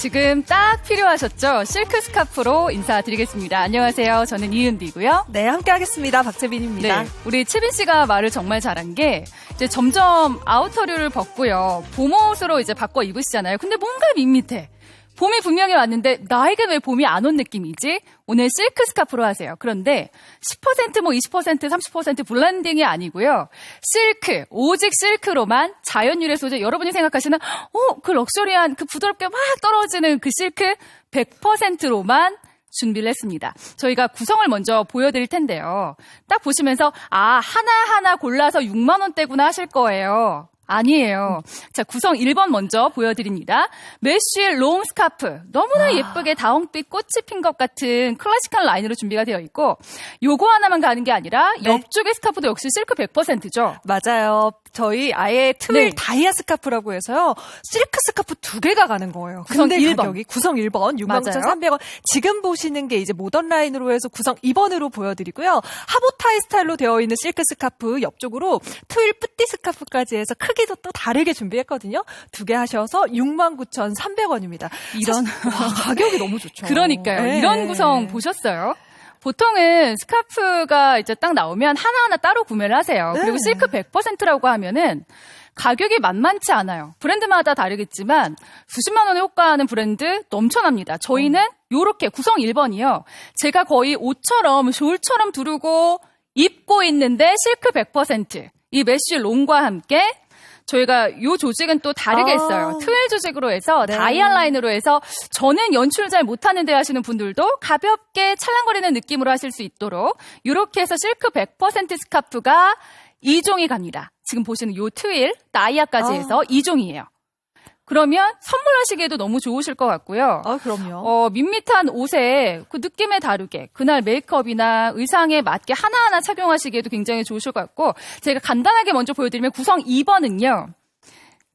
지금 딱 필요하셨죠? 실크 스카프로 인사드리겠습니다. 안녕하세요. 저는 이은비고요. 네, 함께 하겠습니다. 박재빈입니다. 네, 우리 채빈 씨가 말을 정말 잘한 게 이제 점점 아우터류를 벗고요. 봄옷으로 이제 바꿔 입으시잖아요. 근데 뭔가 밋밋해. 봄이 분명히 왔는데 나에겐 왜 봄이 안 온 느낌이지? 오늘 실크 스카프로 하세요. 그런데 10%뭐 20% 30% 블렌딩이 아니고요. 실크, 오직 실크로만 자연 유래 소재 여러분이 생각하시는 어, 그 럭셔리한 그 부드럽게 막 떨어지는 그 실크 100%로만 준비를 했습니다. 저희가 구성을 먼저 보여드릴 텐데요. 딱 보시면서 아 하나하나 골라서 6만 원대구나 하실 거예요. 아니에요. 자, 구성 1번 먼저 보여드립니다. 메쉬 롱 스카프. 너무나 예쁘게 다홍빛 꽃이 핀 것 같은 클래식한 라인으로 준비가 되어 있고, 요거 하나만 가는 게 아니라 네. 옆쪽의 스카프도 역시 실크 100%죠. 맞아요. 저희 아예 트윌 네. 다이아 스카프라고 해서요. 실크 스카프 두 개가 가는 거예요. 구성 근데 1번. 가격이 구성 1번 69,300원. 지금 보시는 게 이제 모던 라인으로 해서 구성 2번으로 보여드리고요. 하보타이 스타일로 되어 있는 실크 스카프 옆쪽으로 트윌 뿌띠 스카프까지 해서 크 기도 또 다르게 준비했거든요. 두 개 하셔서 69,300원입니다. 이런. 가격이 너무 좋죠. 그러니까요. 네. 이런 구성 보셨어요? 보통은 스카프가 이제 딱 나오면 하나하나 따로 구매를 하세요. 네. 그리고 실크 100%라고 하면은 가격이 만만치 않아요. 브랜드마다 다르겠지만 수십만 원에 호가하는 브랜드 넘쳐납니다. 저희는 요렇게 구성 1번이요. 제가 거의 옷처럼 숄처럼 두르고 입고 있는데 실크 100%. 이 메쉬 롱과 함께 저희가 요 조직은 또 다르게 아. 했어요. 트웰 조직으로 해서 네. 다이아 라인으로 해서 저는 연출 잘 못하는데 하시는 분들도 가볍게 찰랑거리는 느낌으로 하실 수 있도록 이렇게 해서 실크 100% 스카프가 2종이 갑니다. 지금 보시는 요 트윌, 다이아까지 아. 해서 2종이에요. 그러면 선물하시기에도 너무 좋으실 것 같고요. 아, 그럼요. 어, 밋밋한 옷에 그 느낌에 다르게 그날 메이크업이나 의상에 맞게 하나하나 착용하시기에도 굉장히 좋으실 것 같고 제가 간단하게 먼저 보여드리면 구성 2번은요.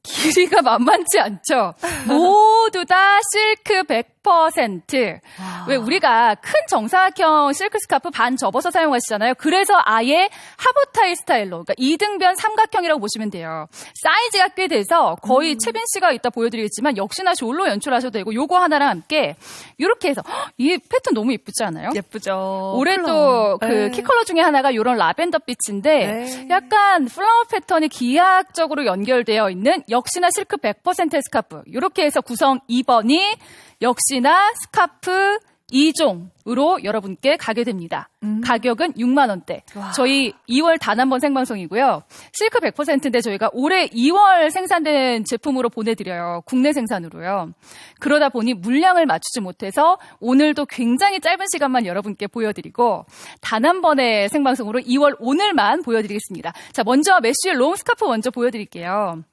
길이가 만만치 않죠. 모두 다 실크 100%. 왜 우리가 큰 정사각형 실크 스카프 반 접어서 사용하시잖아요. 그래서 아예 하보타일 스타일로, 그러니까 이등변 삼각형이라고 보시면 돼요. 사이즈가 꽤 돼서 거의 채빈 씨가 이따 보여드리겠지만 역시나 숄로 연출하셔도 되고 요거 하나랑 함께 이렇게 해서 헉, 이 패턴 너무 이쁘지 않아요? 예쁘죠. 올해 컬러. 또그 네. 키 컬러 중에 하나가 이런 라벤더 빛인데 네. 약간 플라워 패턴이 기하학적으로 연결되어 있는 역시나 실크 100% 스카프. 이렇게 해서 구성 2번이 역시 나 스카프 2종으로 여러분께 가게 됩니다. 가격은 6만 원대. 음. 와. 저희 2월 단 한 번 생방송이고요. 실크 100%인데 저희가 올해 2월 생산된 제품으로 보내드려요. 국내 생산으로요. 그러다 보니 물량을 맞추지 못해서 오늘도 굉장히 짧은 시간만 여러분께 보여드리고 단 한 번의 생방송으로 2월 오늘만 보여드리겠습니다. 자, 먼저 메쉬 롱 스카프 먼저 보여드릴게요.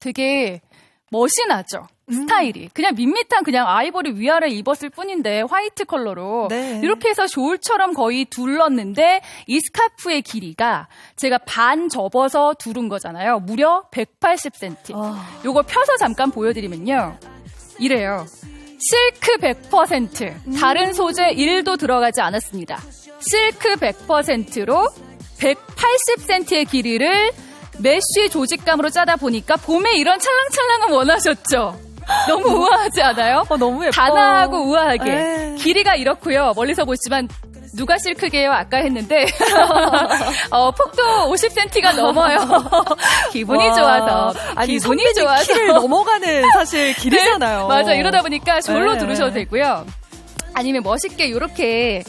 되게 멋이 나죠. 스타일이 그냥 밋밋한 그냥 아이보리 위아래 입었을 뿐인데 화이트 컬러로 네. 이렇게 해서 숄처럼 거의 둘렀는데 이 스카프의 길이가 제가 반 접어서 두른 거잖아요. 무려 180cm. 아. 요거 펴서 잠깐 보여드리면요. 이래요. 실크 100%. 다른 소재 1도 들어가지 않았습니다. 실크 100%로 180cm의 길이를 메쉬 조직감으로 짜다 보니까 봄에 이런 찰랑찰랑은 원하셨죠? 너무 우아하지 않아요? 어, 너무 예뻐. 단아하고 우아하게. 네. 길이가 이렇고요. 멀리서 보시지만 누가 실크게요? 아까 했는데 어, 폭도 50cm가 넘어요. 기분이 와. 좋아서 아니, 기분이 좋아서 키를 넘어가는 사실 길이잖아요. 네, 맞아 이러다 보니까 졸로 네. 두르셔도 되고요. 아니면 멋있게 이렇게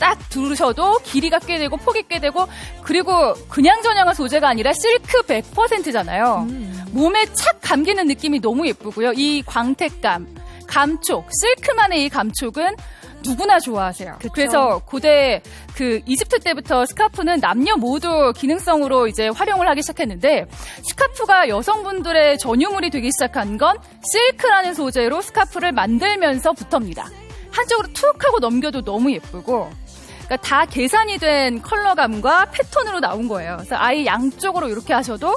딱 두르셔도 길이가 꽤 되고 폭이 꽤 되고 그리고 그냥 전형한 소재가 아니라 실크 100%잖아요. 음. 몸에 착 감기는 느낌이 너무 예쁘고요. 이 광택감, 감촉, 실크만의 이 감촉은 누구나 좋아하세요. 그쵸. 그래서 고대 그 이집트 때부터 스카프는 남녀 모두 기능성으로 이제 활용을 하기 시작했는데 스카프가 여성분들의 전유물이 되기 시작한 건 실크라는 소재로 스카프를 만들면서부터입니다. 한쪽으로 툭 하고 넘겨도 너무 예쁘고 그러니까 다 계산이 된 컬러감과 패턴으로 나온 거예요. 그래서 아예 양쪽으로 이렇게 하셔도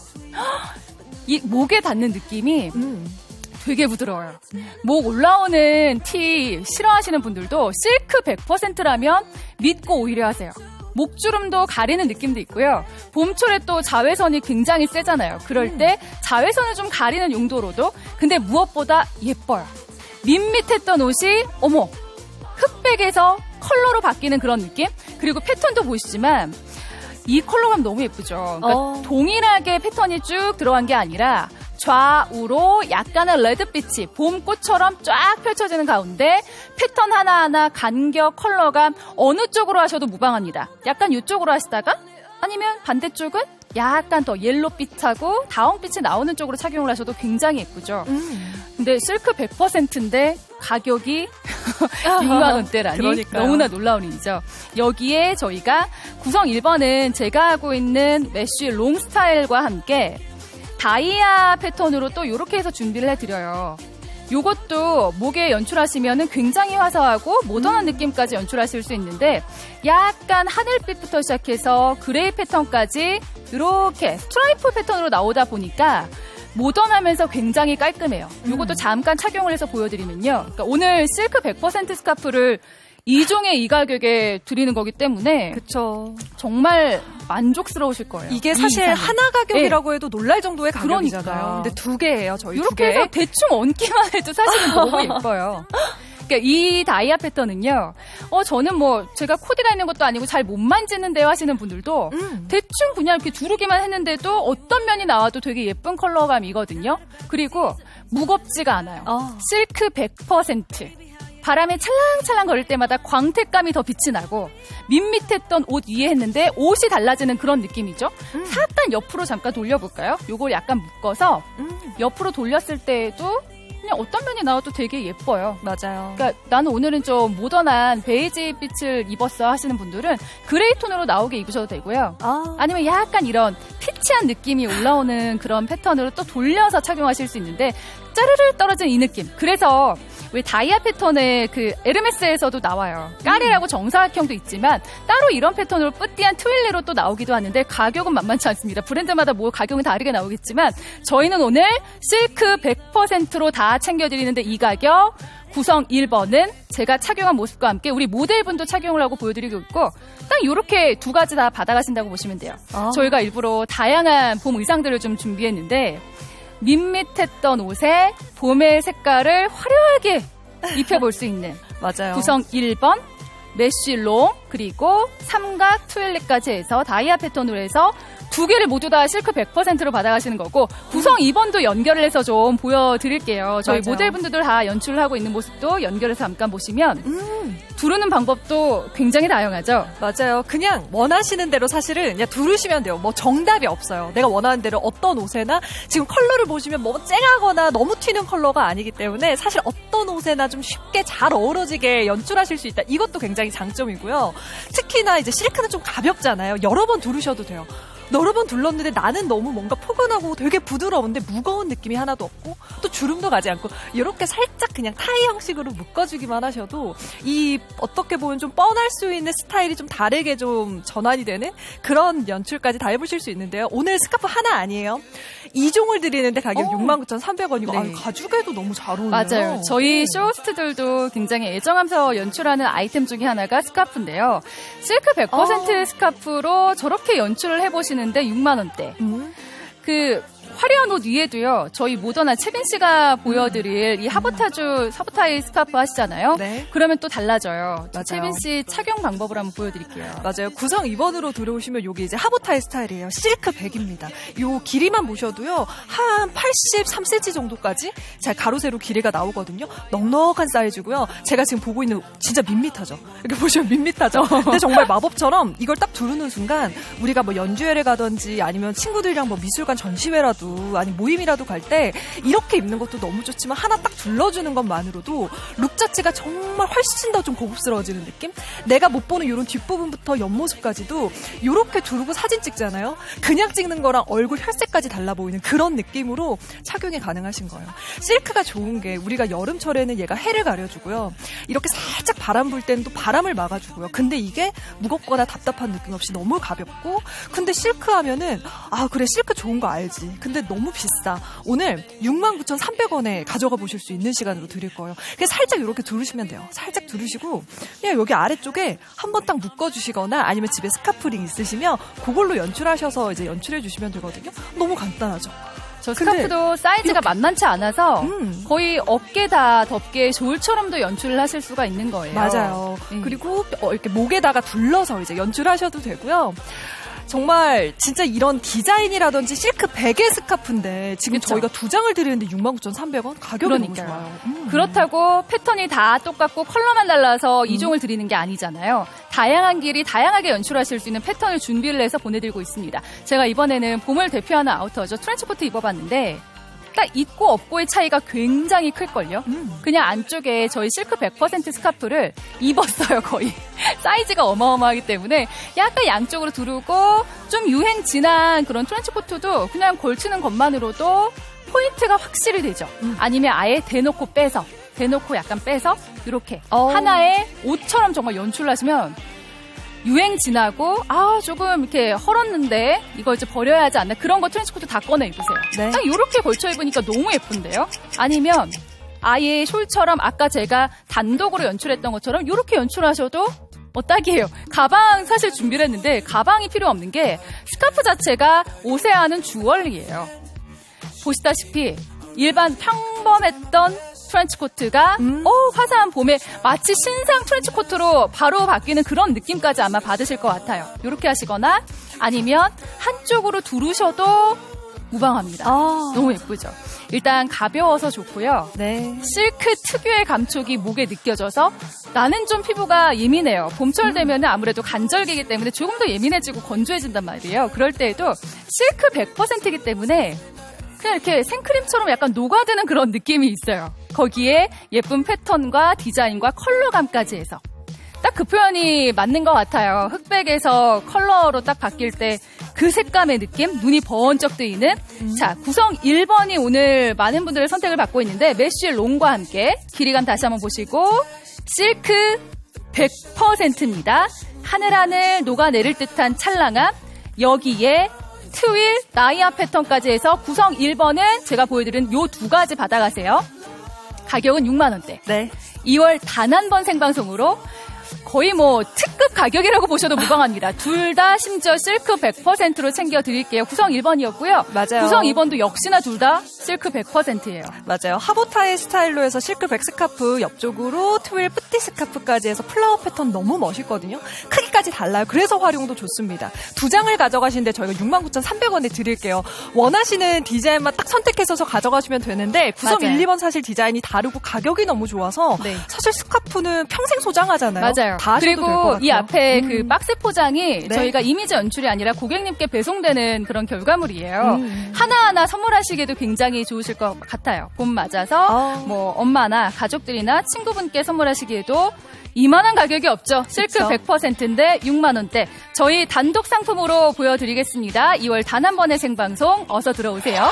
이 목에 닿는 느낌이 음. 되게 부드러워요. 목 올라오는 티 싫어하시는 분들도 실크 100%라면 믿고 오히려 하세요. 목주름도 가리는 느낌도 있고요. 봄철에 또 자외선이 굉장히 세잖아요. 그럴 때 자외선을 좀 가리는 용도로도 근데 무엇보다 예뻐요. 밋밋했던 옷이 어머 흑백에서 컬러로 바뀌는 그런 느낌? 그리고 패턴도 보시지만 이 컬러감 너무 예쁘죠. 그러니까 어. 동일하게 패턴이 쭉 들어간 게 아니라 좌우로 약간의 레드빛이 봄꽃처럼 쫙 펼쳐지는 가운데 패턴 하나하나 간격 컬러감 어느 쪽으로 하셔도 무방합니다. 약간 이쪽으로 하시다가 아니면 반대쪽은 약간 더 옐로빛하고 다운빛이 나오는 쪽으로 착용을 하셔도 굉장히 예쁘죠. 음. 근데 실크 100%인데 가격이 6만 원대라니 그러니까요. 너무나 놀라운 일이죠. 여기에 저희가 구성 1번은 제가 하고 있는 메쉬 롱 스타일과 함께 다이아 패턴으로 또 이렇게 해서 준비를 해드려요. 요것도 목에 연출하시면 굉장히 화사하고 모던한 느낌까지 연출하실 수 있는데 약간 하늘빛부터 시작해서 그레이 패턴까지 이렇게 스트라이프 패턴으로 나오다 보니까 모던하면서 굉장히 깔끔해요. 요것도 잠깐 착용을 해서 보여드리면요. 그러니까 오늘 실크 100% 스카프를 이종의 이 가격에 드리는 거기 때문에 그쵸. 정말 만족스러우실 거예요. 이게 이 사실 이상은. 하나 가격이라고 해도 놀랄 정도의 가격이잖아요. 그러니까요. 근데 두 개예요, 저희 두 이렇게 개. 해서 대충 얹기만 해도 사실은 너무 예뻐요. 그러니까 이 다이아 패턴은요. 어 저는 뭐 제가 코디가 있는 것도 아니고 잘 못 만지는데요 하시는 분들도 음. 대충 그냥 이렇게 두르기만 했는데도 어떤 면이 나와도 되게 예쁜 컬러감이거든요. 그리고 무겁지가 않아요. 어. 실크 100%. 바람에 찰랑찰랑 거릴 때마다 광택감이 더 빛이 나고 밋밋했던 옷 위에 했는데 옷이 달라지는 그런 느낌이죠. 음. 살짝 옆으로 잠깐 돌려볼까요? 요걸 약간 묶어서 음. 옆으로 돌렸을 때에도 그냥 어떤 면이 나와도 되게 예뻐요. 맞아요. 그러니까 나는 오늘은 좀 모던한 베이지 빛을 입었어 하시는 분들은 그레이 톤으로 나오게 입으셔도 되고요. 아. 아니면 약간 이런 피치한 느낌이 올라오는 그런 패턴으로 또 돌려서 착용하실 수 있는데 짜르르 떨어진 이 느낌. 그래서 왜 다이아 패턴의 그 에르메스에서도 나와요. 까리라고 정사각형도 있지만 따로 이런 패턴으로 뿌띠한 트윌레로 또 나오기도 하는데 가격은 만만치 않습니다. 브랜드마다 뭐 가격은 다르게 나오겠지만 저희는 오늘 실크 100%로 다 챙겨드리는데 이 가격 구성 1번은 제가 착용한 모습과 함께 우리 모델분도 착용을 하고 보여드리고 있고 딱 이렇게 두 가지 다 받아가신다고 보시면 돼요. 아. 저희가 일부러 다양한 봄 의상들을 좀 준비했는데 밋밋했던 옷에 봄의 색깔을 화려하게 입혀볼 수 있는 맞아요. 구성 1번 메쉬롱 그리고 삼각 트웰렛까지 해서 다이아 패턴으로 해서 두 개를 모두 다 실크 100%로 받아가시는 거고 구성 2번도 연결을 해서 좀 보여드릴게요. 저희 맞아요. 모델분들도 다 연출을 하고 있는 모습도 연결해서 잠깐 보시면 음. 두르는 방법도 굉장히 다양하죠. 맞아요. 그냥 원하시는 대로 사실은 그냥 두르시면 돼요. 뭐 정답이 없어요. 내가 원하는 대로 어떤 옷에나 지금 컬러를 보시면 뭐 쨍하거나 너무 튀는 컬러가 아니기 때문에 사실 어떤 옷에나 좀 쉽게 잘 어우러지게 연출하실 수 있다. 이것도 굉장히 장점이고요. 특히나 이제 실크는 좀 가볍잖아요. 여러 번 두르셔도 돼요. 여러 번 둘렀는데 나는 너무 뭔가 포근하고 되게 부드러운데 무거운 느낌이 하나도 없고 또 주름도 가지 않고 이렇게 살짝 그냥 타이 형식으로 묶어주기만 하셔도 이 어떻게 보면 좀 뻔할 수 있는 스타일이 좀 다르게 좀 전환이 되는 그런 연출까지 다 해보실 수 있는데요. 오늘 스카프 하나 아니에요. 2종을 드리는데 가격 어. 69,300원이고 네. 가죽에도 너무 잘 어울려요. 맞아요. 저희 쇼호스트들도 굉장히 애정하면서 연출하는 아이템 중에 하나가 스카프인데요. 실크 100% 어. 스카프로 저렇게 연출을 해보시는데 6만 원대. 음. 그 화려한 옷 위에도요. 저희 모던한 채빈 씨가 보여드릴 이 하보타주 사보타이 스카프 하시잖아요. 네. 그러면 또 달라져요. 맞아요. 채빈 씨 착용 방법을 한번 보여드릴게요. 맞아요. 구성 2번으로 들어오시면 여기 이제 하보타이 스타일이에요. 실크 100입니다. 요 길이만 보셔도요. 한 83cm 정도까지 잘 가로 세로 길이가 나오거든요. 넉넉한 사이즈고요. 제가 지금 보고 있는 진짜 밋밋하죠. 이렇게 보시면 밋밋하죠. 근데 정말 마법처럼 이걸 딱 두르는 순간 우리가 뭐 연주회를 가든지 아니면 친구들이랑 뭐 미술관 전시회라도 아니 모임이라도 갈 때 이렇게 입는 것도 너무 좋지만 하나 딱 둘러주는 것만으로도 룩 자체가 정말 훨씬 더 좀 고급스러워지는 느낌? 내가 못 보는 이런 뒷부분부터 옆모습까지도 이렇게 두르고 사진 찍잖아요. 그냥 찍는 거랑 얼굴 혈색까지 달라 보이는 그런 느낌으로 착용이 가능하신 거예요. 실크가 좋은 게 우리가 여름철에는 얘가 해를 가려주고요. 이렇게 살짝 바람 불 때는 또 바람을 막아주고요. 근데 이게 무겁거나 답답한 느낌 없이 너무 가볍고 근데 실크 하면은 아 그래 실크 좋은 거 알지. 근데 너무 비싸. 오늘 69,300원에 가져가 보실 수 있는 시간으로 드릴 거예요. 그냥 살짝 이렇게 두르시면 돼요. 살짝 두르시고 그냥 여기 아래쪽에 한 번 딱 묶어 주시거나 아니면 집에 스카프링 있으시면 그걸로 연출하셔서 이제 연출해 주시면 되거든요. 너무 간단하죠. 저 근데 스카프도 사이즈가 만만치 않아서 음. 거의 어깨 다 덮개 쇼울처럼도 연출을 하실 수가 있는 거예요. 맞아요. 음. 그리고 어, 이렇게 목에다가 둘러서 이제 연출하셔도 되고요. 정말 진짜 이런 디자인이라든지 실크 베개 스카프인데 지금 그쵸. 저희가 두 장을 드리는데 69,300원 가격이 너무 그러니까요. 좋아요. 음. 그렇다고 패턴이 다 똑같고 컬러만 달라서 이종을 드리는 게 아니잖아요. 다양한 길이 다양하게 연출하실 수 있는 패턴을 준비를 해서 보내드리고 있습니다. 제가 이번에는 봄을 대표하는 아우터죠. 트렌치코트 입어봤는데 딱 입고 없고의 차이가 굉장히 클걸요. 음. 그냥 안쪽에 저희 실크 100% 스카프를 입었어요, 거의. 사이즈가 어마어마하기 때문에 약간 양쪽으로 두르고 좀 유행 지난 그런 트렌치코트도 그냥 걸치는 것만으로도 포인트가 확실히 되죠. 음. 아니면 아예 대놓고 빼서, 대놓고 약간 빼서 이렇게 어. 하나의 옷처럼 정말 연출을 하시면 유행 지나고 아 조금 이렇게 헐었는데 이거 이제 버려야 하지 않나 그런 거 트렌치코트 다 꺼내 입으세요. 네. 딱 이렇게 걸쳐 입으니까 너무 예쁜데요. 아니면 아예 숄처럼 아까 제가 단독으로 연출했던 것처럼 이렇게 연출하셔도 어 딱이에요. 가방 사실 준비를 했는데 가방이 필요 없는 게 스카프 자체가 옷에 하는 주얼리예요. 보시다시피 일반 평범했던 트렌치 코트가 음. 어, 화사한 봄에 마치 신상 트렌치 코트로 바로 바뀌는 그런 느낌까지 아마 받으실 것 같아요. 이렇게 하시거나 아니면 한쪽으로 두르셔도 무방합니다. 아. 너무 예쁘죠. 일단 가벼워서 좋고요. 네. 실크 특유의 감촉이 목에 느껴져서 나는 좀 피부가 예민해요. 봄철 되면 아무래도 간절기이기 때문에 조금 더 예민해지고 건조해진단 말이에요. 그럴 때에도 실크 100%이기 때문에 그냥 이렇게 생크림처럼 약간 녹아드는 그런 느낌이 있어요. 거기에 예쁜 패턴과 디자인과 컬러감까지 해서. 딱 그 표현이 맞는 것 같아요. 흑백에서 컬러로 딱 바뀔 때 그 색감의 느낌, 눈이 번쩍 뜨이는. 자, 구성 1번이 오늘 많은 분들의 선택을 받고 있는데, 메쉬 롱과 함께 길이감 다시 한번 보시고, 실크 100%입니다. 하늘하늘 녹아내릴 듯한 찰랑함, 여기에 트윌, 나이아 패턴까지 해서 구성 1번은 제가 보여드린 요 두 가지 받아가세요. 가격은 6만 원대. 네. 2월 단 한 번 생방송으로 거의 뭐 특급 가격이라고 보셔도 무방합니다. 둘 다 심지어 실크 100%로 챙겨 드릴게요. 구성 1번이었고요. 맞아요. 구성 2번도 역시나 둘 다 실크 100%예요. 맞아요. 하보타의 스타일로 해서 실크 백 스카프 옆쪽으로 트윌 뿌띠 스카프까지 해서 플라워 패턴 너무 멋있거든요. 크기까지 달라요. 그래서 활용도 좋습니다. 두 장을 가져가시는데 저희가 69,300원에 드릴게요. 원하시는 디자인만 딱 선택해서 가져가시면 되는데 구성 맞아요. 1, 2번 사실 디자인이 다르고 가격이 너무 좋아서 네. 사실 스카프는 평생 소장하잖아요. 맞아요. 다 그리고 같아요. 이 앞에 음. 그 박스 포장이 네. 저희가 이미지 연출이 아니라 고객님께 배송되는 그런 결과물이에요. 음. 하나하나 선물하시기에도 굉장히 좋으실 것 같아요. 봄 맞아서 아. 뭐 엄마나 가족들이나 친구분께 선물하시기에도 이만한 가격이 없죠. 실크 그쵸. 100%인데 6만 원대. 저희 단독 상품으로 보여드리겠습니다. 2월 단 한 번의 생방송 어서 들어오세요.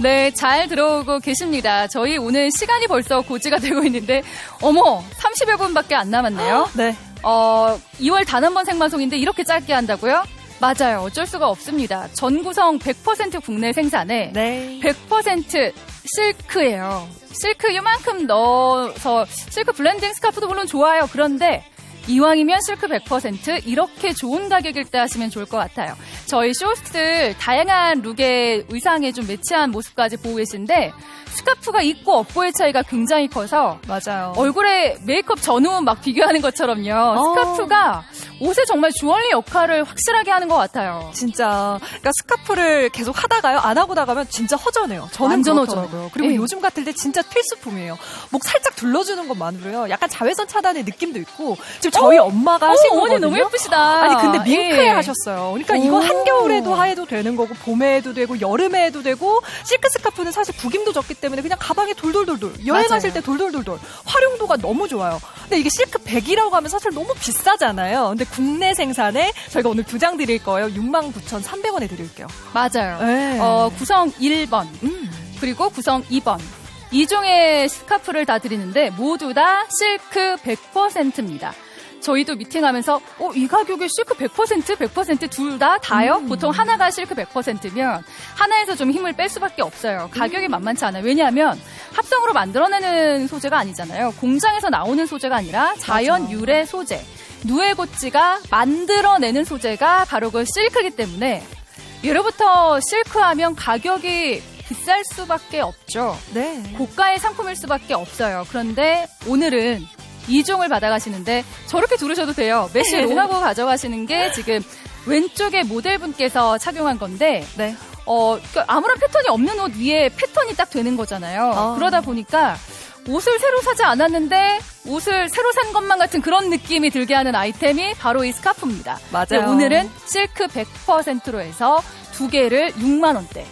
네, 잘 들어오고 계십니다. 저희 오늘 시간이 벌써 고지가 되고 있는데, 어머, 30여 분밖에 안 남았네요. 네. 어, 2월 단 한 번 생방송인데 이렇게 짧게 한다고요? 맞아요. 어쩔 수가 없습니다. 전 구성 100% 국내 생산에 네. 100% 실크예요. 실크 이만큼 넣어서 실크 블렌딩 스카프도 물론 좋아요. 그런데 이왕이면 실크 100% 이렇게 좋은 가격일 때 하시면 좋을 것 같아요. 저희 쇼스들 다양한 룩의 의상에 좀 매치한 모습까지 보고 계신데 스카프가 있고 없고의 차이가 굉장히 커서 맞아요. 얼굴에 메이크업 전후 막 비교하는 것처럼요. 어. 스카프가 옷에 정말 주얼리 역할을 확실하게 하는 것 같아요. 진짜 그러니까 스카프를 계속 하다가요 안 하고 나가면 진짜 허전해요. 저는 완전. 허전해요. 그리고 예. 요즘 같을 때 진짜 필수품이에요. 목 살짝 둘러주는 것만으로요. 약간 자외선 차단의 느낌도 있고 지금 저희 엄마가 하신 어, 어머니 거거든요. 너무 예쁘시다. 아니 근데 밍크에 예. 하셨어요. 그러니까 이거 오. 한겨울에도 해도 되는 거고 봄에 해도 되고 여름에 해도 되고 실크 스카프는 사실 구김도 적기 때문에 그냥 가방에 돌돌돌돌 여행하실 맞아요. 때 돌돌돌돌 활용도가 너무 좋아요. 근데 이게 실크 100이라고 하면 사실 너무 비싸잖아요. 근데 국내 생산에 저희가 오늘 두 장 드릴 거예요. 69,300원에 드릴게요. 맞아요. 네. 어, 구성 1번 음. 그리고 구성 2번 이 종의 스카프를 다 드리는데 모두 다 실크 100%입니다. 저희도 미팅하면서 어, 이 가격에 실크 100% 100%둘 다 다요? 음. 보통 하나가 실크 100%면 하나에서 좀 힘을 뺄 수밖에 없어요. 가격이 음. 만만치 않아요. 왜냐하면 합성으로 만들어내는 소재가 아니잖아요. 공장에서 나오는 소재가 아니라 자연 맞아. 유래 소재. 누에고치가 만들어내는 소재가 바로 그 실크이기 때문에 예로부터 실크하면 가격이 비쌀 수밖에 없죠. 네. 고가의 상품일 수밖에 없어요. 그런데 오늘은 이종을 받아가시는데 저렇게 두르셔도 돼요. 메쉬 롱하고 가져가시는 게 지금 왼쪽에 모델분께서 착용한 건데 네. 어, 그러니까 아무런 패턴이 없는 옷 위에 패턴이 딱 되는 거잖아요. 아. 그러다 보니까 옷을 새로 사지 않았는데 옷을 새로 산 것만 같은 그런 느낌이 들게 하는 아이템이 바로 이 스카프입니다. 맞아요. 네, 오늘은 실크 100%로 해서 두 개를 6만 원대.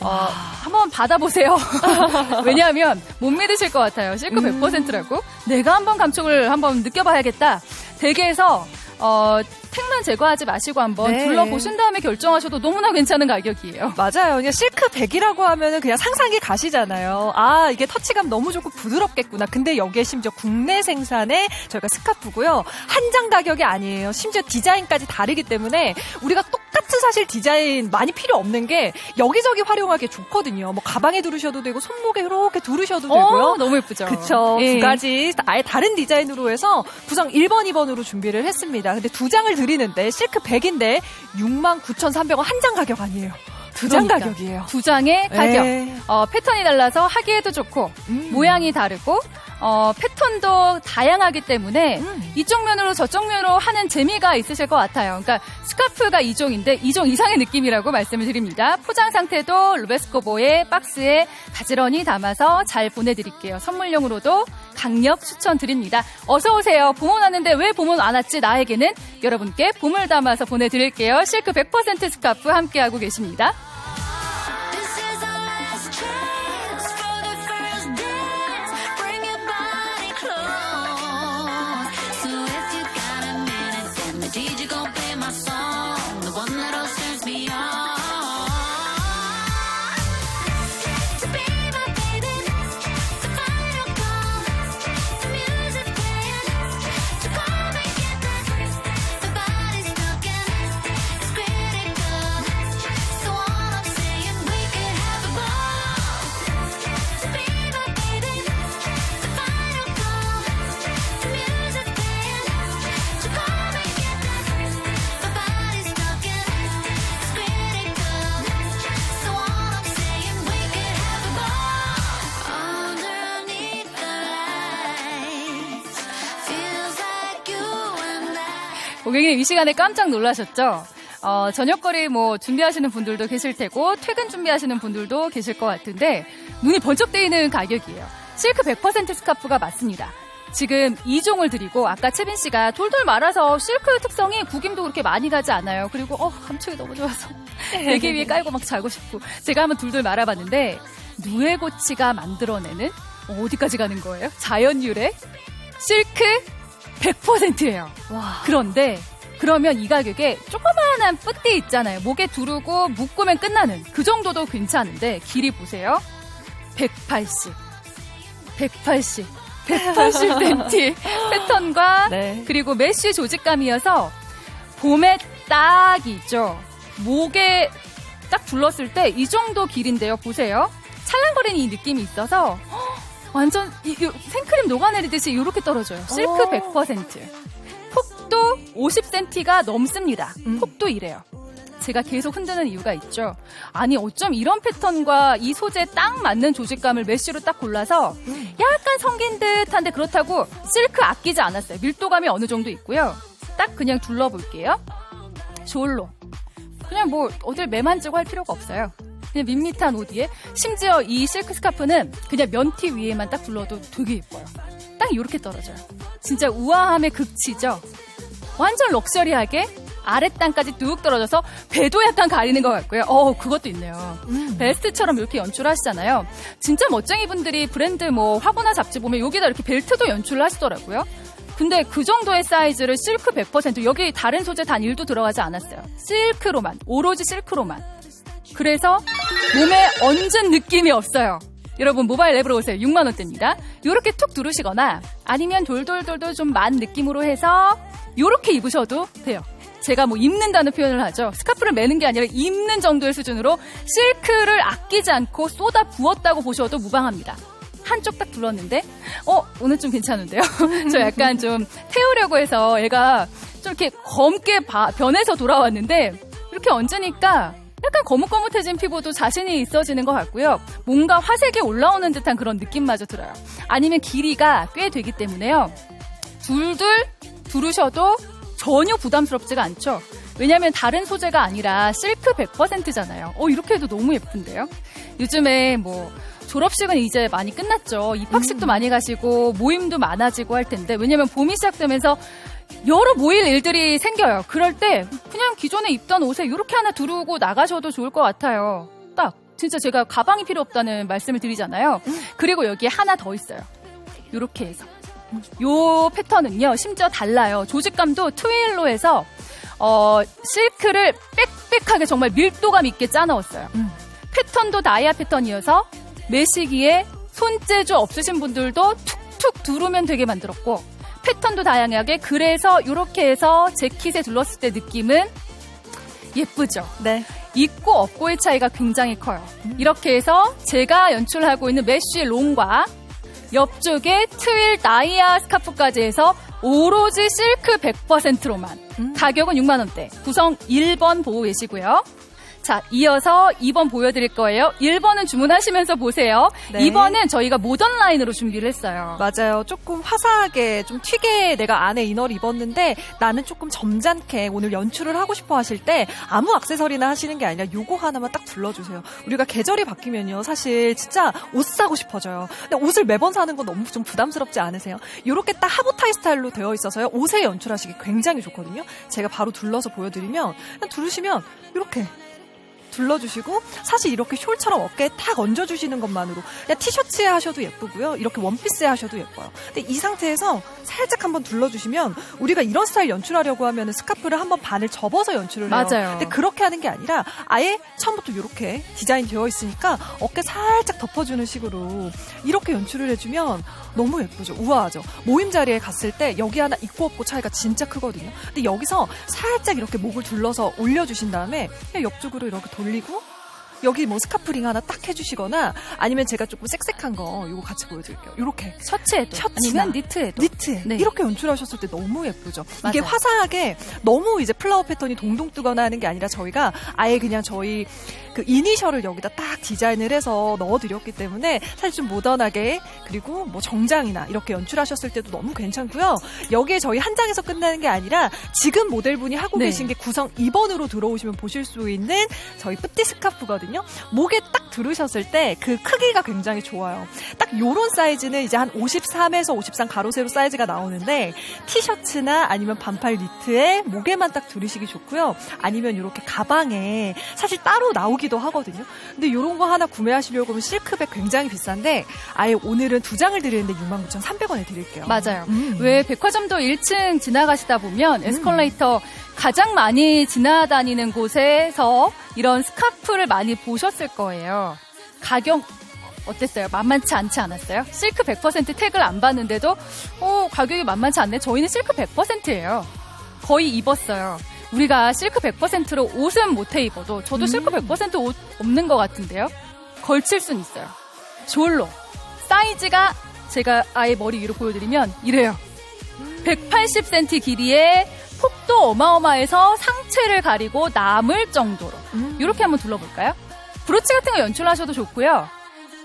어, 한번 받아보세요. 왜냐하면 못 믿으실 것 같아요. 실크 100%라고. 내가 한번 감촉을 한번 느껴봐야겠다. 댁에서 어, 택만 제거하지 마시고 한번 네. 둘러보신 다음에 결정하셔도 너무나 괜찮은 가격이에요. 맞아요. 그냥 실크 100이라고 하면은 그냥 상상이 가시잖아요. 아, 이게 터치감 너무 좋고 부드럽겠구나. 근데 여기에 심지어 국내 생산의 저희가 스카프고요. 한 장 가격이 아니에요. 심지어 디자인까지 다르기 때문에 우리가 똑 같은 사실 디자인 많이 필요 없는 게 여기저기 활용하기 좋거든요. 뭐 가방에 두르셔도 되고 손목에 이렇게 두르셔도 되고요. 어, 너무 예쁘죠. 그쵸. 예. 두 가지 아예 다른 디자인으로 해서 구성 1번, 2번으로 준비를 했습니다. 근데 두 장을 드리는데 실크 100인데 69,300원 한 장 가격 아니에요. 두장 그러니까. 가격이에요. 두 장의 가격. 네. 어, 패턴이 달라서 하기에도 좋고 음. 모양이 다르고 어, 패턴도 다양하기 때문에 음. 이쪽 면으로 저쪽 면으로 하는 재미가 있으실 것 같아요. 그러니까 스카프가 2종인데 2종 이상의 느낌이라고 말씀을 드립니다. 포장 상태도 루베스코보의 박스에 가지런히 담아서 잘 보내드릴게요. 선물용으로도 강력 추천드립니다. 어서 오세요. 봄은 왔는데 왜 봄은 안 왔지? 나에게는 여러분께 봄을 담아서 보내드릴게요. 실크 100% 스카프 함께하고 계십니다. 이 시간에 깜짝 놀라셨죠? 어, 저녁거리 뭐 준비하시는 분들도 계실 테고 퇴근 준비하시는 분들도 계실 것 같은데 눈이 번쩍 뜨이는 가격이에요. 실크 100% 스카프가 맞습니다. 지금 2종을 드리고 아까 채빈 씨가 돌돌 말아서 실크 특성이 구김도 그렇게 많이 가지 않아요. 그리고 어 감촉이 너무 좋아서 베개 위에 깔고 막 자고 싶고 제가 한번 돌돌 말아봤는데 누에고치가 만들어내는 어, 어디까지 가는 거예요? 자연 유래 실크 100%예요. 와. 그런데 그러면 이 가격에 조그마한 뿌띠 있잖아요. 목에 두르고 묶으면 끝나는 그 정도도 괜찮은데 길이 보세요. 180, 180, 180cm 패턴과 네. 그리고 메쉬 조직감이어서 봄에 딱이죠. 목에 딱 둘렀을 때 이 정도 길인데요. 보세요. 찰랑거리는 이 느낌이 있어서 헉, 완전 이, 이 생크림 녹아내리듯이 이렇게 떨어져요. 실크 오. 100%. 폭도 50cm가 넘습니다. 음. 폭도 이래요. 제가 계속 흔드는 이유가 있죠. 아니 어쩜 이런 패턴과 이 소재 딱 맞는 조직감을 메쉬로 딱 골라서 약간 성긴 듯한데 그렇다고 실크 아끼지 않았어요. 밀도감이 어느 정도 있고요. 딱 그냥 둘러볼게요. 저울로. 그냥 뭐 어딜 매만지고 할 필요가 없어요. 그냥 밋밋한 옷 위에 심지어 이 실크 스카프는 그냥 면티 위에만 딱 둘러도 되게 예뻐요. 딱 이렇게 떨어져요. 진짜 우아함의 극치죠. 완전 럭셔리하게 아랫단까지 뚝 떨어져서 배도 약간 가리는 것 같고요. 어, 그것도 있네요. 베스트처럼 이렇게 연출하시잖아요. 진짜 멋쟁이 분들이 브랜드 뭐 화보나 잡지 보면 여기다 이렇게 벨트도 연출을 하시더라고요. 근데 그 정도의 사이즈를 실크 100% 여기 다른 소재 단 1도 들어가지 않았어요. 실크로만 오로지 실크로만. 그래서 몸에 얹은 느낌이 없어요. 여러분 모바일 앱으로 오세요. 6만 원대입니다. 요렇게 툭 누르시거나 아니면 돌돌돌돌 좀 만 느낌으로 해서 요렇게 입으셔도 돼요. 제가 뭐 입는다는 표현을 하죠. 스카프를 매는 게 아니라 입는 정도의 수준으로 실크를 아끼지 않고 쏟아 부었다고 보셔도 무방합니다. 한쪽 딱 둘렀는데, 어, 오늘 좀 괜찮은데요? 저 약간 좀 태우려고 해서 얘가 좀 이렇게 검게 바- 변해서 돌아왔는데, 이렇게 얹으니까 약간 거뭇거뭇해진 피부도 자신이 있어지는 것 같고요. 뭔가 화색이 올라오는 듯한 그런 느낌마저 들어요. 아니면 길이가 꽤 되기 때문에요. 둘둘 두르셔도 전혀 부담스럽지가 않죠. 왜냐하면 다른 소재가 아니라 실크 100%잖아요. 어 이렇게 해도 너무 예쁜데요. 요즘에 뭐 졸업식은 이제 많이 끝났죠. 입학식도 많이 가시고 모임도 많아지고 할 텐데 왜냐면 봄이 시작되면서 여러 모일 일들이 생겨요. 그럴 때 그냥 기존에 입던 옷에 이렇게 하나 두르고 나가셔도 좋을 것 같아요. 딱 진짜 제가 가방이 필요 없다는 말씀을 드리잖아요. 그리고 여기에 하나 더 있어요. 이렇게 해서 요 패턴은요 심지어 달라요. 조직감도 트윌로 해서 어, 실크를 빽빽하게 정말 밀도감 있게 짜넣었어요. 음. 패턴도 다이아 패턴이어서 매시기에 손재주 없으신 분들도 툭툭 두르면 되게 만들었고 패턴도 다양하게 그래서 이렇게 해서 재킷에 둘렀을 때 느낌은 예쁘죠. 네. 있고 없고의 차이가 굉장히 커요. 이렇게 해서 제가 연출하고 있는 메쉬 롱과 옆쪽에 트윌 다이아 스카프까지 해서 오로지 실크 100%로만 음. 가격은 6만 원대. 구성 1번 보고 계시고요. 자, 이어서 2번 보여드릴 거예요. 1번은 주문하시면서 보세요. 네. 2번은 저희가 모던 라인으로 준비를 했어요. 맞아요. 조금 화사하게, 좀 튀게 내가 안에 이너를 입었는데 나는 조금 점잖게 오늘 연출을 하고 싶어 하실 때 아무 액세서리나 하시는 게 아니라 요거 하나만 딱 둘러주세요. 우리가 계절이 바뀌면요. 사실 진짜 옷 사고 싶어져요. 근데 옷을 매번 사는 건 너무 좀 부담스럽지 않으세요? 요렇게 딱 하보타이 스타일로 되어 있어서요. 옷에 연출하시기 굉장히 좋거든요. 제가 바로 둘러서 보여드리면 그냥 두르시면 이렇게 둘러주시고 사실 이렇게 숄처럼 어깨에 탁 얹어주시는 것만으로 그냥 티셔츠에 하셔도 예쁘고요. 이렇게 원피스에 하셔도 예뻐요. 근데 이 상태에서 살짝 한번 둘러주시면 우리가 이런 스타일 연출하려고 하면 스카프를 한번 반을 접어서 연출을 해요. 맞아요. 근데 그렇게 하는 게 아니라 아예 처음부터 이렇게 디자인 되어 있으니까 어깨 살짝 덮어주는 식으로 이렇게 연출을 해주면 너무 예쁘죠. 우아하죠. 모임 자리에 갔을 때 여기 하나 있고 없고 차이가 진짜 크거든요. 근데 여기서 살짝 이렇게 목을 둘러서 올려주신 다음에 옆쪽으로 이렇게 돌 리고 여기 뭐 스카프링 하나 딱 해주시거나 아니면 제가 조금 섹섹한 거 이거 같이 보여드릴게요. 이렇게 셔츠에도 셔츠나 아니면 니트에도 니트 네. 이렇게 연출하셨을 때 너무 예쁘죠. 이게 맞아요. 화사하게 너무 이제 플라워 패턴이 동동 뜨거나 하는 게 아니라 저희가 아예 그냥 저희 그 이니셜을 여기다 딱 디자인을 해서 넣어드렸기 때문에 사실 좀 모던하게 그리고 뭐 정장이나 이렇게 연출하셨을 때도 너무 괜찮고요. 여기에 저희 한 장에서 끝나는 게 아니라 지금 모델분이 하고 네. 계신 게 구성 2번으로 들어오시면 보실 수 있는 저희 뿌띠 스카프거든요. 목에 딱 들으셨을 때 그 크기가 굉장히 좋아요. 딱 요런 사이즈는 이제 한 53에서 53 가로 세로 사이즈가 나오는데 티셔츠나 아니면 반팔 니트에 목에만 딱 두르시기 좋고요. 아니면 이렇게 가방에 사실 따로 나오기도 하거든요. 근데 요런 거 하나 구매하시려고 하면 실크백 굉장히 비싼데 아예 오늘은 두 장을 드리는데 69,300원에 드릴게요. 맞아요. 음. 왜 백화점도 1층 지나가시다 보면 에스컬레이터 가장 많이 지나다니는 곳에서 이런 스카프를 많이 보셨을 거예요. 가격 어땠어요? 만만치 않지 않았어요? 실크 100% 태그를 안 받는데도 어, 가격이 만만치 않네. 저희는 실크 100%예요. 거의 입었어요. 우리가 실크 100%로 옷은 못해 입어도 저도 실크 100%옷 없는 것 같은데요. 걸칠 순 있어요. 졸로 사이즈가 제가 아예 머리 위로 보여드리면 이래요. 180cm 길이에 폭도 어마어마해서 상체를 가리고 남을 정도로 음. 이렇게 한번 둘러볼까요? 브로치 같은 거 연출하셔도 좋고요.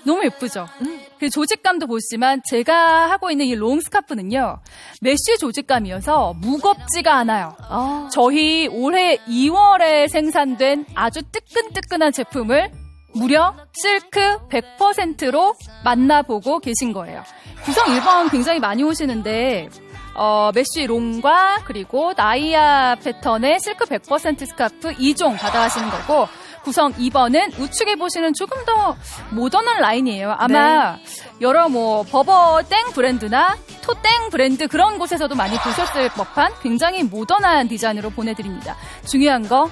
너무 예쁘죠? 음. 그 조직감도 보시지만 제가 하고 있는 이 롱 스카프는요. 메쉬 조직감이어서 무겁지가 않아요. 아. 저희 올해 2월에 생산된 아주 뜨끈뜨끈한 제품을 무려 실크 100%로 만나보고 계신 거예요. 구성 1번 굉장히 많이 오시는데 어, 메쉬 롱과 그리고 나이아 패턴의 실크 100% 스카프 2종 받아가시는 거고 구성 2번은 우측에 보시는 조금 더 모던한 라인이에요. 아마 여러 뭐 버버 땡 브랜드나 토땡 브랜드 그런 곳에서도 많이 보셨을 법한 굉장히 모던한 디자인으로 보내드립니다. 중요한 거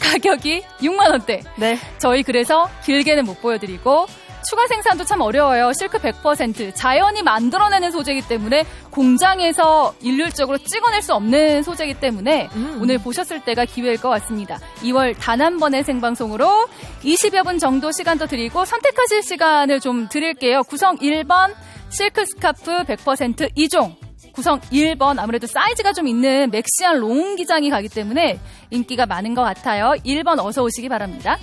가격이 6만 원대. 네. 저희 그래서 길게는 못 보여드리고 추가 생산도 참 어려워요. 실크 100% 자연이 만들어내는 소재이기 때문에 공장에서 일률적으로 찍어낼 수 없는 소재이기 때문에 음. 오늘 보셨을 때가 기회일 것 같습니다. 2월 단 한 번의 생방송으로 20여 분 정도 시간 더 드리고 선택하실 시간을 좀 드릴게요. 구성 1번 실크 스카프 100% 2종 구성 1번 아무래도 사이즈가 좀 있는 맥시한 롱 기장이 가기 때문에 인기가 많은 것 같아요. 1번 어서 오시기 바랍니다.